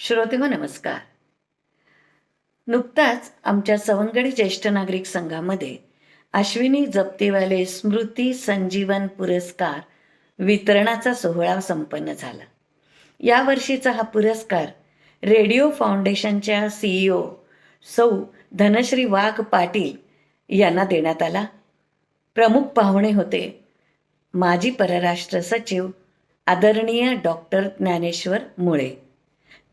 श्रोतेहो नमस्कार. नुकताच आमच्या सवंगडी ज्येष्ठ नागरिक संघामध्ये अश्विनी जप्तीवाले स्मृती संजीवन पुरस्कार वितरणाचा सोहळा संपन्न झाला. यावर्षीचा हा पुरस्कार रेडिओ फाउंडेशनच्या सीईओ सौ धनश्री वाघ पाटील यांना देण्यात आला. प्रमुख पाहुणे होते माजी परराष्ट्र सचिव आदरणीय डॉक्टर ज्ञानेश्वर मुळे.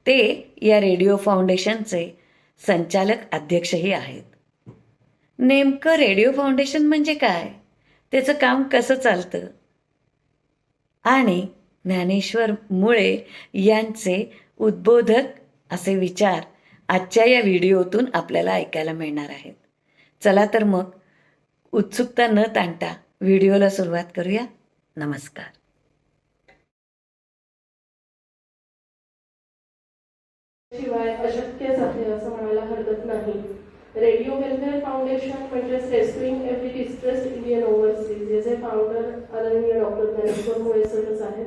ते या रेडिओ फाउंडेशनचे संचालक अध्यक्षही आहेत. नेमकं रेडिओ फाउंडेशन म्हणजे काय? त्याचं काम कसं चालतं? आणि ज्ञानेश्वर मुळे यांचे उद्बोधक असे विचार आजच्या या व्हिडिओतून आपल्याला ऐकायला मिळणार आहेत. चला तर मग उत्सुकता न ताणता व्हिडिओला सुरुवात करूया. नमस्कार. शिवाय अशक्यच आहे असं म्हणायला हरकत नाही. रेडिओ वेलफेअर फाउंडेशन म्हणजेच rescuing every distressed Indian overseas याचे फाउंडर आदरणीय डॉक्टर ज्ञानेश्वर मुळे सरच आहेत.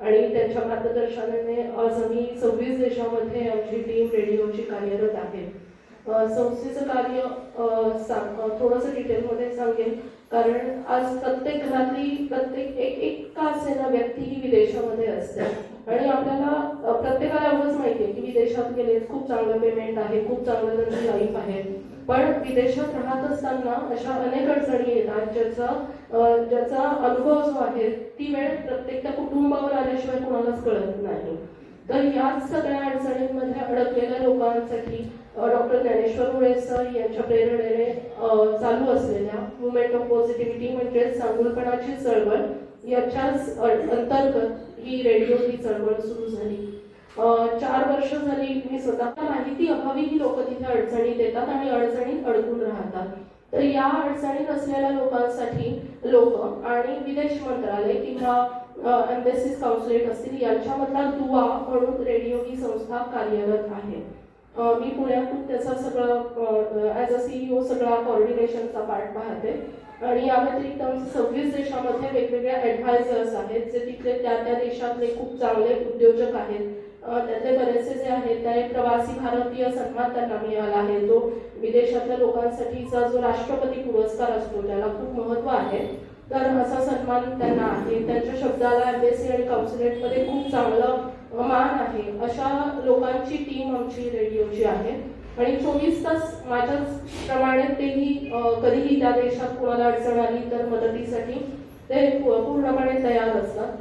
आणि त्यांच्या मार्गदर्शनाने आज आम्ही सव्वीस देशामध्ये आमची टीम रेडिओची कार्यरत आहे. संस्थेचं कार्य सांग थोडंसं डिटेलमध्ये सांगेन. कारण आज प्रत्येक घरातली प्रत्येक एक एक का असेना व्यक्ती ही विदेशामध्ये असते. आणि आपल्याला प्रत्येकाला एवढंच माहिती आहे की विदेशात गेले खूप चांगलं पेमेंट आहे खूप चांगलं त्यांची लाईफ आहे. पण विदेशात राहत असताना अशा अनेक अडचणी येतात ज्याचा ज्याचा अनुभव जो आहे ती वेळ प्रत्येक त्या कुटुंबावर आल्याशिवाय कोणालाच कळत नाही. तर याच सगळ्या अडचणींमध्ये अडकलेल्या लोकांसाठी डॉक्टर ज्ञानेश्वर मुळे सर यांच्या प्रेरणेने चालू असलेल्या मुवमेंट ऑफ पॉझिटिव्हिटी म्हणजेच चांगुलपणाची चळवळ याच्याच अंतर्गत ही रेडिओ ही चळवळ सुरू झाली. चार वर्ष झाली मी स्वतः माहिती अभावी ही लोक तिथे अडचणीत येतात आणि अडचणीत अडकून राहतात. तर या अडचणीत असलेल्या लोकांसाठी लोक आणि विदेश मंत्रालय किंवा एम्बेसीज काउन्सिलेट असतील यांच्यामधला दुवा म्हणून रेडिओ ही संस्था कार्यरत आहे. मी पुण्यातून त्याचा सगळं ॲज अ सीईओ सगळा कॉर्डिनेशनचा पार्ट पाहते. आणि या व्यतिरिक्त आमचे सव्वीस देशामध्ये वेगवेगळ्या ॲडव्हायझर्स आहेत जे तिथले त्या त्या देशातले खूप चांगले उद्योजक आहेत. त्यातले बरेचसे जे आहेत त्याने प्रवासी भारतीय सन्मान त्यांना मिळाला आहे. तो विदेशातल्या लोकांसाठीचा जो राष्ट्रपती पुरस्कार असतो त्याला खूप महत्त्व आहे. तर असा सन्मान त्यांना आहे. त्यांच्या शब्दाला एम्बेसी आणि कॉन्सुलेटमध्ये खूप चांगलं मान आहे अशा लोकांची टीम आमची रेडिओची आहे. आणि चोवीस तास माझ्याच प्रमाणे तेही कधीही त्या देशात कोणाला अडचण आली तर मदतीसाठी ते पूर्णपणे तयार असतात.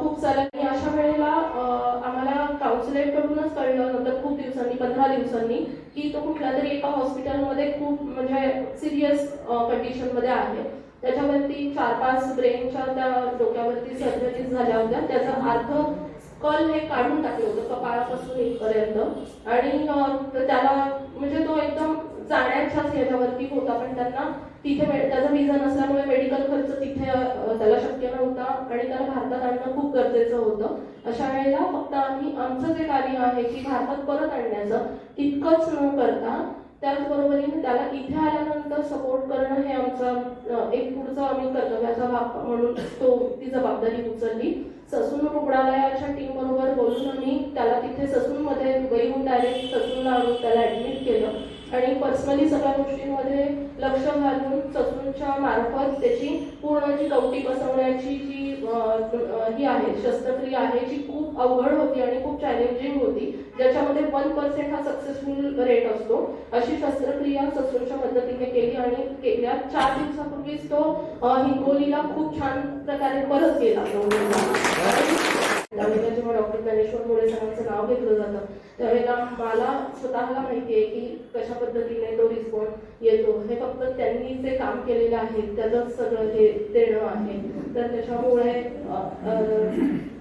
खूप साऱ्या अशा वेळेला आम्हाला काउन्सिलेटकडूनच कळलं नंतर खूप दिवसांनी पंधरा दिवसांनी की तो कुठल्या तरी एका हॉस्पिटलमध्ये खूप म्हणजे सिरियस कंडिशनमध्ये आहे. त्याच्यावरती चार पाच ब्रेनच्या त्या डोक्यावरती सर्जरीज झाल्या होत्या. त्याचा अर्थ कल हे काढून टाकलं होतं कपाळापासून इथपर्यंत. आणि त्याला म्हणजे तो एकदम जाण्याच्याच याच्यावरती होता पण त्यांना तिथे त्याचा विजा नसल्यामुळे मेडिकल खर्च तिथे त्याला शक्य नव्हता आणि त्याला भारतात आणणं खूप गरजेचं होतं. अशा वेळेला फक्त आम्ही आमचं जे कार्य आहे की भारतात परत आणण्याचं तितकंच न करता. त्याचबरोबरीने त्याला इथे आल्यानंतर सपोर्ट करणं हे आमचं एक पुढचं आम्ही कर्तव्याचा भाग म्हणून तो ती जबाबदारी उचलली. ससून रुग्णालयाच्या टीम बरोबर बोलून आम्ही त्याला तिथे ससूनमध्ये दुबईहून डायरेक्ट ससूनला आणून त्याला ऍडमिट केलं. आणि पर्सनली सगळ्या गोष्टींमध्ये लक्ष घालून ससूनच्या मार्फत त्याची पूर्ण जी कवटी बसवण्याची जी ही आहे शस्त्रक्रिया आहे जी खूप अवघड होती आणि खूप चॅलेंजिंग होती ज्याच्यामध्ये वन पर्सेंट हा सक्सेसफुल रेट असतो. अशी शस्त्रक्रिया ससूनच्या मदत चार दिवसापूर्वीच तो हिंगोलीला खूप छान प्रकारे परत गेला. त्यावेळेला म्हणजे जेव्हा डॉक्टर ज्ञानेश्वर मोरे सरांचं नाव घेतलं जातं त्यावेळेला मला स्वतःला माहिती आहे की कशा पद्धतीने तो रिस्पॉन्स येतो. हे फक्त त्यांनी जे काम केलेलं आहे त्याचंच सगळं हे देणं आहे. तर त्याच्यामुळे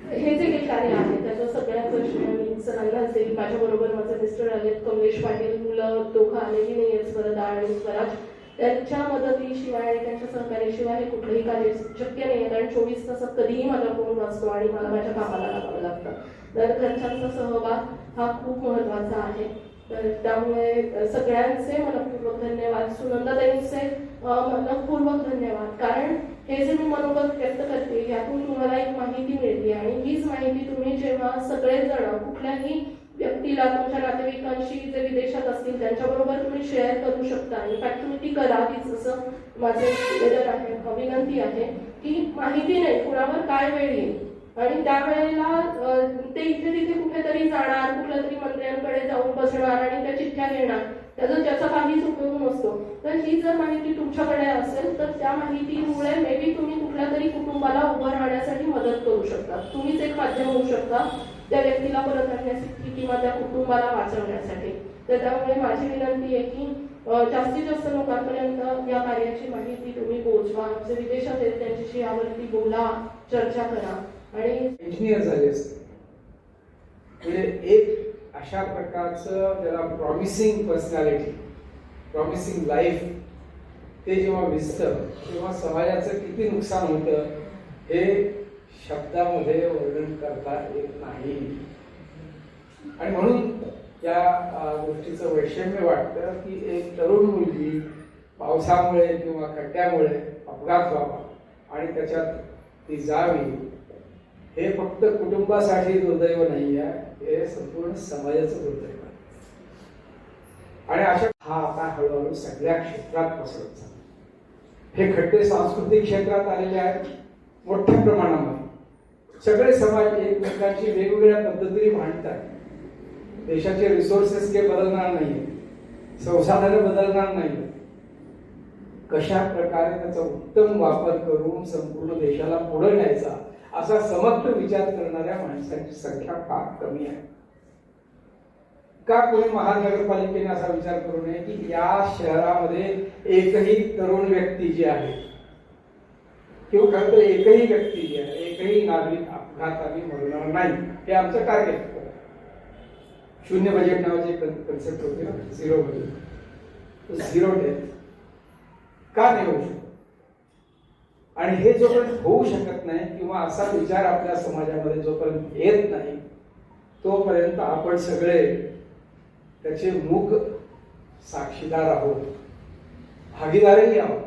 हे जे काही कार्य आहे त्याच्या सगळ्या मी सरांना असेल माझ्याबरोबर माझे मिस्टर आले कमलेश पाटील मुलं दोघं आलेली नाही आहेत स्वरदा आणि स्वराज. त्यांच्या मदतीशिवाय आणि त्यांच्या सहकार्याशिवाय हे कुठलंही कार्य शक्य नाही आहे कारण चोवीस तासात कधीही माझा फोन असतो आणि मला माझ्या कामाला लागावं लागतं. तर घरच्यांचा सहभाग हा खूप महत्त्वाचा आहे. तर त्यामुळे सगळ्यांचे मनपूर्वक धन्यवाद. सुनंदाताईंचे मनपूर्वक धन्यवाद. कारण हे जे मी मनोगत व्यक्त करते यातून तुम्हाला एक माहिती मिळते. आणि हीच माहिती तुम्ही जेव्हा सगळेजण कुठल्याही व्यक्तीला तुमच्या नातेवाईकांशी जे विदेशात असतील त्यांच्याबरोबर तुम्ही शेअर करू शकता. इनफॅक्ट तुम्ही ती करावीच असं माझं निवेदन आहे विनंती आहे की माहिती नाही कुणावर काय वेळ येईल. आणि त्यावेळेला वेळेला ते इथे तिथे कुठेतरी जाणार कुठल्या तरी मंत्र्यांकडे जाऊन बसणार आणि त्या चिठ्ठ्या घेणार. त्याचा ज्याचा काहीच उपयोग नसतो. तर ही जर माहिती तुमच्याकडे असेल तर त्या माहितीमुळे मे बी तुम्ही कुठल्या तरी कुटुंबाला उभं राहण्यासाठी मदत करू शकता. तुम्हीच एक माध्यम होऊ शकता. त्या व्यक्तीला परत आणण्यासाठी किंवा त्या कुटुंबाला वाचवण्यासाठी. तर त्यामुळे माझी विनंती आहे की जास्तीत जास्त लोकांपर्यंत या कार्याची माहिती तुम्ही पोहोचवा. जे विदेशात आहेत त्यांच्याशी यावरती बोला चर्चा करा. आणि इंजिनियर झाले असते. म्हणजे एक अशा प्रकारचं त्याला प्रॉमिसिंग पर्सनॅलिटी प्रॉमिसिंग लाईफ ते जेव्हा दिसतं तेव्हा समाजाचं किती नुकसान होतं हे शब्दामध्ये वर्णन करता येत नाही. आणि म्हणून या गोष्टीचं वैषम्य वाटतं की एक तरुण मुलगी पावसामुळे किंवा खड्ड्यामुळे अपघात व्हावा आणि त्याच्यात ती जावी. हे फक्त कुटुंबासाठी दुर्दैव नाही आहे हे संपूर्ण समाजाचं दुर्दैव आहे. आणि अशा हा आता हळूहळू सगळ्या क्षेत्रात पसरत चालला. हे खड्डे सांस्कृतिक क्षेत्रात आलेले आहेत मोठ्या प्रमाणामध्ये. सगळे समाज एकमेकांची वेगवेगळ्या पद्धतीने भांडतात. देशाचे रिसोर्सेस काही बदलणार नाही संसाधनं बदलणार नाही कशा प्रकारे त्याचा उत्तम वापर करून संपूर्ण देशाला पुढे न्यायचा असा समग्र विचार करणाऱ्या माणसांची संख्या फार कमी आहे. का कोणी महानगरपालिकेने असा विचार करू नये की या शहरामध्ये एकही तरुण व्यक्ती जी आहे किंवा खरं तर एकही व्यक्ती एकही नागरिक अपघाताने मरणार नाही. हे आमचं टार्गेट शून्य बजेट नावाचे कन्सेप्ट होते ना झिरो बजेट झिरो डेथ का नाही होऊ शकत? आणि हे जोपर्यंत होऊ शकत नाही किंवा असा विचार आपल्या समाजामध्ये जोपर्यंत येत नाही तोपर्यंत आपण सगळे त्याचे मूक साक्षीदार आहोत. भागीदारही आहोत.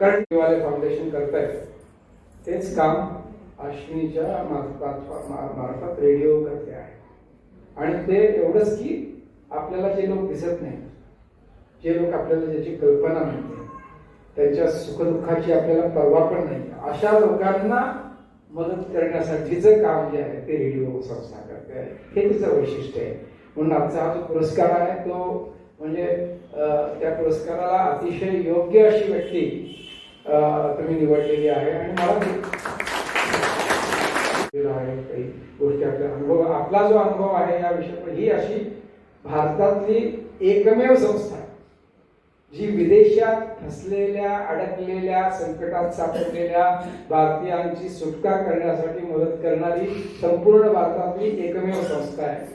कारण शिवालय फाउंडेशन करतायत तेच काम अश्विनीच्या मार्फत मार्फत रेडिओ करते आहे. आणि ते एवढंच की आपल्याला जे लोक दिसत नाही जे लोक आपल्याला ज्याची कल्पना नाही त्यांच्या सुखदुःखाची आपल्याला पर्वा पण नाही. अशा लोकांना मदत करण्यासाठीचं काम जे आहे ते रेडिओ संस्था करते आहे. हे तिचं वैशिष्ट्य आहे. म्हणून आजचा हा जो पुरस्कार आहे तो म्हणजे त्या पुरस्काराला अतिशय योग्य अशी व्यक्ती तुम्ही निवडलेली आहे आणि मला आहे काही गोष्टी आपल्या अनुभव आपला जो अनुभव आहे या विषयावर ही अशी भारतातली एकमेव संस्था आहे जी विदेशात फसलेल्या अडकलेल्या संकटात सापडलेल्या भारतीयांची सुटका करण्यासाठी मदत करणारी संपूर्ण भारतातली एकमेव संस्था आहे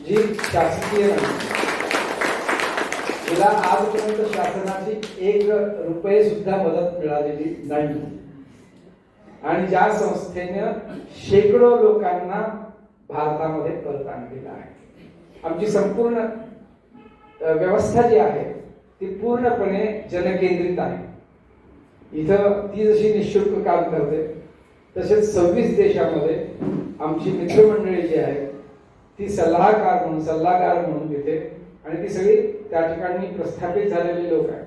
जी शासकीय नाही. तिला आजपर्यंत शासनाची एक रुपये सुद्धा मदत मिळालेली नाही. आणि ज्या संस्थेनं शेकडो लोकांना भारतामध्ये परत आणलेलं आहे. आमची संपूर्ण व्यवस्था जी आहे ती पूर्णपणे जनकेंद्रित आहे. इथं ती जशी निशुल्क काम करते तसेच सव्वीस देशामध्ये आमची मित्रमंडळी जी आहे ती सल्लागार म्हणून सल्लागार म्हणून तिथे आणि ती सगळी त्या ठिकाणी प्रस्थापित झालेले लोक आहेत.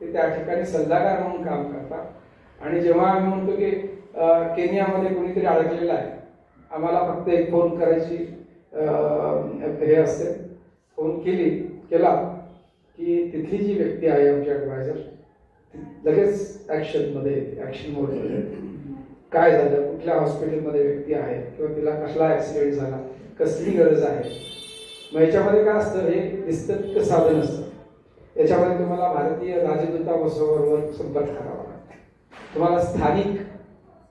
ते त्या ठिकाणी सल्लागार म्हणून काम करतात. आणि जेव्हा आम्ही म्हणतो की केनियामध्ये कोणीतरी अडकलेलं आहे आम्हाला फक्त एक फोन करायची हे असते. फोन केली केला की तिथली जी व्यक्ती आहे आमची ॲडवायझर लगेच ॲक्शनमध्ये ॲक्शन मोडमध्ये काय झालं? कुठल्या हॉस्पिटलमध्ये व्यक्ती आहे? किंवा तिला कसला ॲक्सिडेंट झाला? कसली गरज आहे? मग याच्यामध्ये काय असतं? हे दिसतं साधन असतं. याच्यामध्ये तुम्हाला भारतीय राजदूतावासाबरोबर संपर्क करावा लागतो. तुम्हाला स्थानिक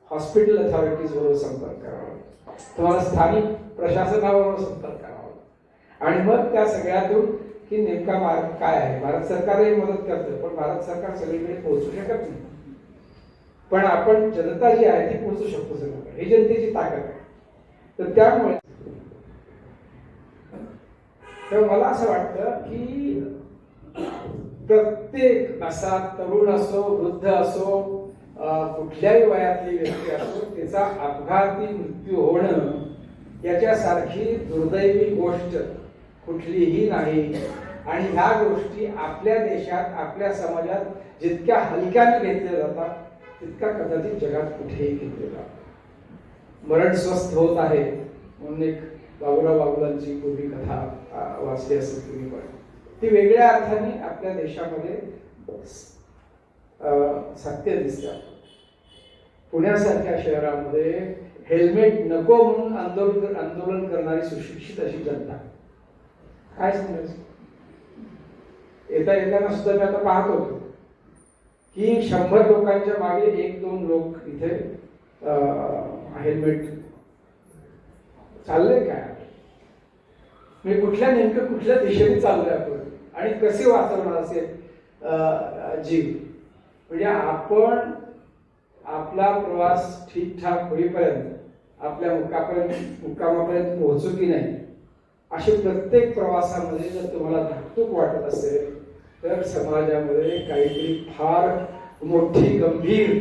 हॉस्पिटल अथॉरिटीजबरोबर संपर्क करावा लागतो. तुम्हाला स्थानिक प्रशासनाबरोबर संपर्क करावा लागतो. आणि मग त्या सगळ्यातून की नेमका मार्ग काय आहे? भारत सरकारही मदत करतं पण भारत सरकार सगळीकडे पोहोचू शकत नाही. पण आपण जनता जी आहे ती पोहोचू शकतो सगळीकडे. ही जनतेची ताकद आहे. तर त्यामुळे तर मला असं वाटतं की प्रत्येक असा तरुण असो वृद्ध असो कुठल्याही वयातली व्यक्ती असो त्याचा अपघाती मृत्यू होणं याच्यासारखी दुर्दैवी गोष्ट कुठलीही नाही. आणि ह्या गोष्टी आपल्या देशात आपल्या समाजात जितक्या हलक्याने घेतल्या जातात तितका कदाचित जगात कुठेही घेतले जातात मरण स्वस्थ होत आहे म्हणून एक बाबुराव बाबुलांची पूर्वी कथा वाचली असेल तुम्ही पण. ती वेगळ्या अर्थाने आपल्या देशामध्ये सत्य दिसतात पुण्यासारख्या शहरामध्ये हेल्मेट नको म्हणून आंदोलन आंदोलन करणारी सुशिक्षित अशी जनता. काय सांगायचं येता येताना सुद्धा मी आता पाहत. होतो की शंभर लोकांच्या मागे एक दोन लोक इथे हेल्मेट चाललंय काय? म्हणजे कुठल्या नेमकं कुठल्या दिशेने चाललोय आपण? आणि कसे वाचवणार असेल जीव? म्हणजे आपण आपला प्रवास ठीकठाक होईपर्यंत आपल्या मुक्कापर्यंत मुक्कामापर्यंत पोहोचू की नाही असे प्रत्येक प्रवासामध्ये जर तुम्हाला धाकतूक वाटत असेल तर समाजामध्ये काहीतरी फार मोठी गंभीर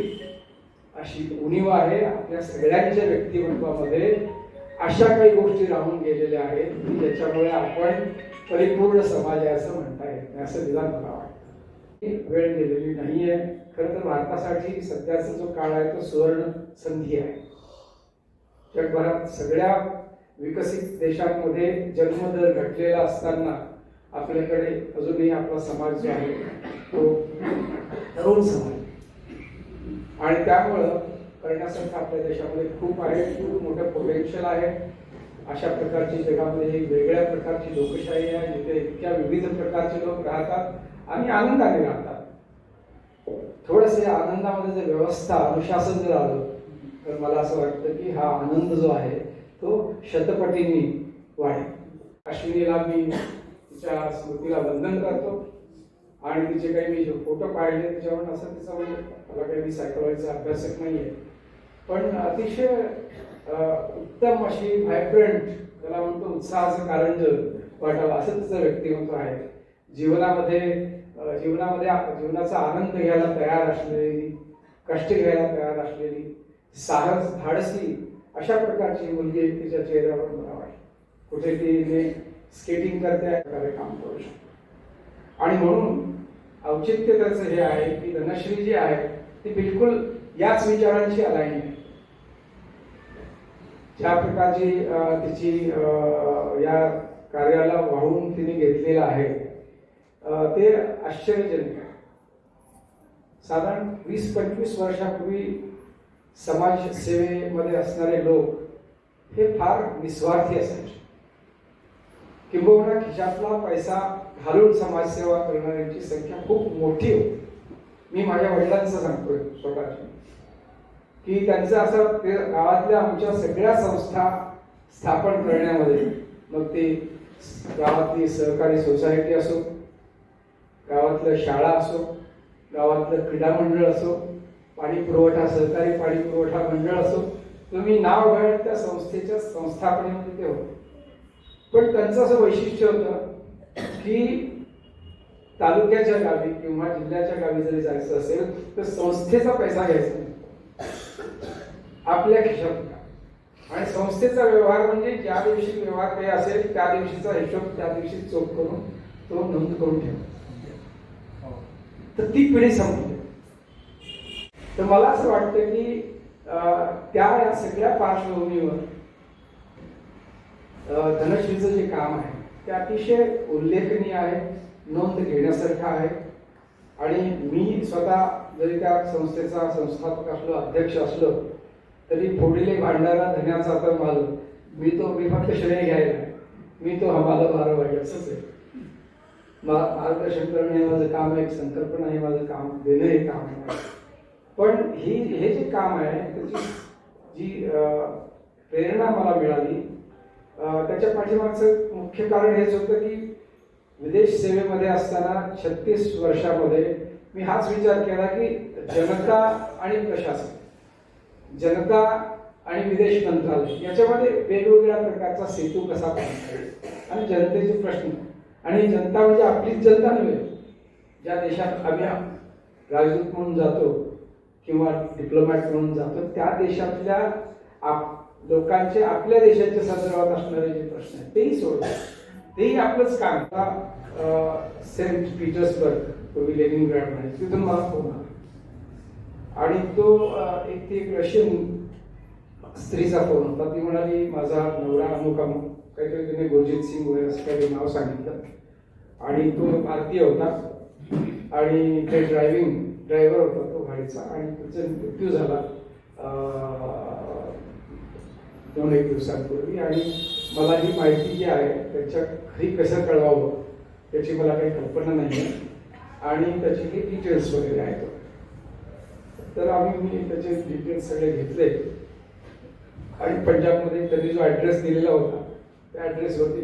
अशी उणीव आहे आपल्या सगळ्यांच्या व्यक्तिमत्वामध्ये अशा काही गोष्टी राहून गेलेल्या आहेत की ज्याच्यामुळे आपण परिपूर्ण समाज आहे असं म्हणता येत नाही असं निदान मला वाटतं. वेळ गेलेली नाही आहे खरं तर भारतासाठी सध्याचा जो काळ आहे तो सुवर्ण संधी आहे. जगभरात सगळ्या विकसित देशांमध्ये जन्मदर घटलेला असताना आपल्याकडे अजूनही आपला समाज जो आहे तो तरुण समाज आणि त्यामुळं करण्यासारखं आपल्या देशामध्ये खूप आहे खूप मोठं पोटेन्शियल आहे. अशा प्रकारची जगामध्ये वेगळ्या प्रकारची लोकशाही आहे जिथे इतक्या विविध प्रकारचे लोक राहतात आणि आनंदाने राहतात. थोडस या आनंदामध्ये जर व्यवस्था अनुशासन जर आलं तर मला असं वाटतं की हा आनंद जो आहे तो शतपटींनी वाढेल. अश्विनीला मी तिच्या स्मृतीला वंदन करतो आणि तिचे काही मी जे फोटो पाहिले त्याच्यावर असं तिचं म्हणजे मला काही मी सायकोलॉजीचा अभ्यासक आहे पण अतिशय उत्तम अशी व्हायब्रंट त्याला म्हणतो उत्साहाचं कारण वाटावं असं त्याचं व्यक्तिमत्व आहे. जीवनामध्ये जीवनामध्ये आप- जीवनाचा आनंद घ्यायला तयार असलेली कष्ट घ्यायला तयार असलेली साहस धाडसी अशा प्रकारची मुलगी एक तिच्या चेहऱ्यावर मला वाटते. कुठे तिने स्केटिंग करते प्रकारे काम करू शकतो. आणि म्हणून औचित्य त्याचं हे आहे की धनश्री जी आहे ती बिलकुल याच विचारांशी अलाईन आहे. ज्या प्रकारची तिची या कार्याला वाहून तिने घेतलेलं आहे ते आश्चर्यजनक आहे. साधारण वीस पंचवीस वर्षापूर्वी समाजसेवेमध्ये असणारे लोक हे फार निस्वार्थी असायचे. किंबहुना खिशातला पैसा घालून समाजसेवा करणाऱ्यांची संख्या खूप मोठी होती. मी माझ्या वडिलांचं सांगतोय स्वतःची की त्यांचं असं ते गावातल्या आमच्या सगळ्या संस्था स्थापन करण्यामध्ये मग ते गावातली सहकारी सोसायटी असो गावातल्या शाळा असो गावातलं क्रीडा मंडळ असो पाणी पुरवठा सहकारी पाणी पुरवठा मंडळ असो तुम्ही नाव घ्याल त्या संस्थेच्या संस्थापनेमध्ये ते होते. पण त्यांचं असं वैशिष्ट्य होतं की तालुक्याच्या गावी किंवा जिल्ह्याच्या गावी जरी जायचं असेल तर संस्थेचा पैसा घ्यायचा. नाही आपल्या खिशात. आणि संस्थेचा व्यवहार म्हणजे ज्या दिवशी व्यवहार काही असेल त्या दिवशीचा हिशोब त्या दिवशी चोख करून तो नोंद करून ठेवा. तर ती पिढी संपली. तर मला असं वाटतं की त्या या सगळ्या पार्श्वभूमीवर धनश्रीचं जे काम आहे ते अतिशय उल्लेखनीय आहे नोंद घेण्यासारखं आहे. आणि मी स्वतः जरी त्या संस्थेचा संस्थापक असलो अध्यक्ष असलो तरी फोडीले भांडारा धन्याचा तर माल. मी तो मी फक्त श्रेय घ्यायला. मी तो हमाला बारा वाजे असंच आहे. मा- मार्गदर्शन करणं हे माझं काम आहे. संकल्पना हे माझं काम देणं हे काम आहे. पण ही हे जे काम आहे त्याची जी प्रेरणा मला मिळाली त्याच्या पाठीमागचं मुख्य कारण हेच होतं की विदेश सेवेमध्ये असताना छत्तीस वर्षामध्ये मी हाच विचार केला की जनता आणि प्रशासन. जनता आणि विदेश मंत्रालय याच्यामध्ये वेगवेगळ्या प्रकारचा सेतू कसा बांधता आणि जनतेचे प्रश्न. आणि जनता म्हणजे आपलीच जनता नव्हे. ज्या देशात आम्ही राजदूत म्हणून जातो किंवा डिप्लोमॅट म्हणून जातो त्या देशातल्या आप लोकांचे आपल्या देशाच्या संदर्भात असणारे जे प्रश्न आहेत तेही सोडतात तेही आपलंच काम. सेंट पीटर्सबर्ग पूर्वी लेनिनग्राड म्हणायचे तिथून मला फोन आला. आणि तो एक ती एक रशियन स्त्रीचा फोन होता. ती म्हणाली माझा नवरा अमुक अमुक काहीतरी तिने गुरजित सिंग वगैरे असं काही नाव सांगितलं. आणि तो भारतीय होता. आणि ते ड्रायव्हिंग ड्रायव्हर होता तो गाडीचा आणि त्याचा मृत्यू झाला दोन एक दिवसांपूर्वी. आणि मला ही माहिती जी आहे त्याच्या घरी कसं कळवावं त्याची मला काही कल्पना नाही आहे आणि त्याचे काही डिटेल्स वगैरे आहेत. तर आम्ही मी त्याचे डिटेल्स सगळे घेतले. आणि पंजाबमध्ये त्यांनी जो ॲड्रेस दिलेला होता त्या ॲड्रेसवरती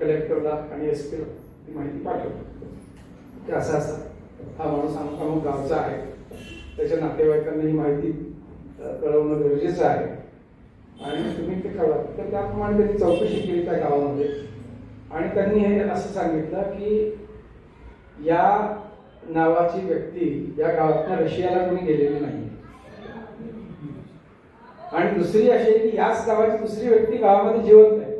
कलेक्टरला आणि एस पीला ती माहिती पाठवली की असा असा हा माणूस अमुक अमुक गावचा आहे. त्याच्या नातेवाईकांना ही माहिती कळवणं गरजेचं आहे. आणि तुम्ही ते कळवा तर त्याप्रमाणे त्यांनी चौकशी केली त्या गावामध्ये. आणि त्यांनी हे असं सांगितलं की या नावाची व्यक्ती या गावातल्या रशियाला कोणी गेलेली नाही आणि दुसरी अशी आहे की याच गावाची दुसरी व्यक्ती गावामध्ये जिवंत आहे.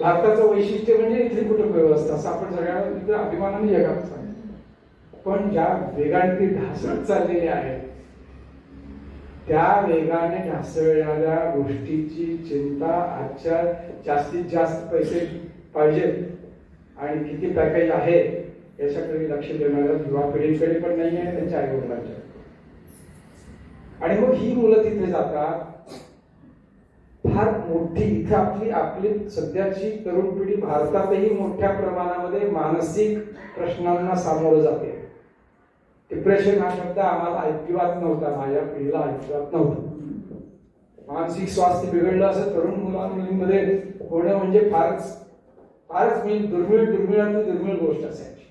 भारताचं वैशिष्ट्य म्हणजे इथली कुटुंब व्यवस्था असं आपण सगळ्यांना तिथं अभिमानाने जगात सांगतो. पण ज्या वेगाने ती ढासळत चाललेली आहे त्या वेगाने ढासळणाऱ्या गोष्टीची चिंता आजच्या जास्तीत जास्त पैसे पाहिजेत. आणि किती पॅकेज आहे याच्याकडे लक्ष देणाऱ्या युवा पिढीकडे पण नाही आहे त्यांच्या आई वडिलांच्या आणि मग ही मुलं तिथे जातात. फार मोठी इथे आपली आपली सध्याची तरुण पिढी भारतातही मोठ्या प्रमाणामध्ये मानसिक प्रश्नांना सामोरं जाते. डिप्रेशन हा शब्द आम्हाला अजिबात नव्हता माझ्या पिढीला अजिबात नव्हता. मानसिक स्वास्थ्य बिघडलं असं तरुण मुला मुलींमध्ये होणं म्हणजे फारच फारच मी दुर्मिळ दुर्मिळातली दुर्मिळ गोष्ट असायची.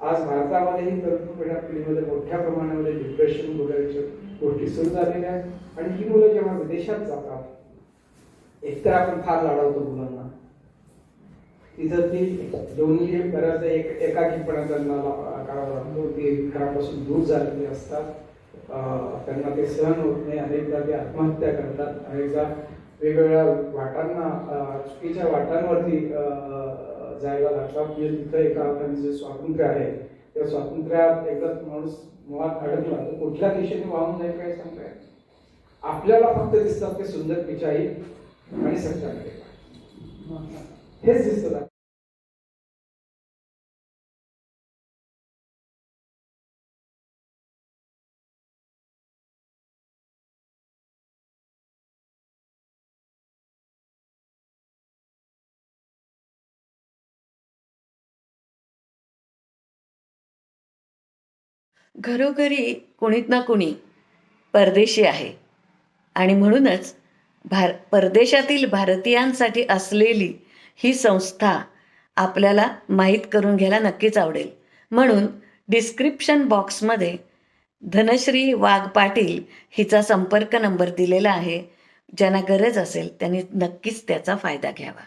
आज भारतामध्येही तरुण पिढीमध्ये मोठ्या प्रमाणामध्ये डिप्रेशन वगैरेच्या गोष्टी सुरू झालेल्या आहेत. आणि ही मुलं जेव्हा विदेशात जातात एकतर आपण फार लाडवतो मुलांना. तिथं ती दोन्ही बऱ्याचदा एक एकाकीपणा त्यांना ला- लागतो ते घरापासून दूर झालेले असतात. त्यांना ते सहन होत नाही. अनेकदा ते आत्महत्या करतात. अनेकदा वेगवेगळ्या वाटांना चुकीच्या वाटांवरती जायला लागतात. म्हणजे तिथं एका अर्थाने जे स्वातंत्र्य आहे त्या स्वातंत्र्यात एकदा माणूस मुळात अडकला तर कुठल्या दिशेने वाहून जाईल काय सांगता येत नाही. आपल्याला फक्त दिसतात ते सुंदर पिचाई आणि सत्याकडे हेच दिसतं. घरोघरी कुणीत ना कुणी परदेशी आहे. आणि म्हणूनच भार परदेशातील भारतीयांसाठी असलेली ही संस्था आपल्याला माहीत करून घ्यायला नक्कीच आवडेल. म्हणून डिस्क्रिप्शन बॉक्समध्ये धनश्री वाघ पाटील हिचा संपर्क नंबर दिलेला आहे. ज्यांना गरज असेल त्यांनी नक्कीच त्याचा फायदा घ्यावा.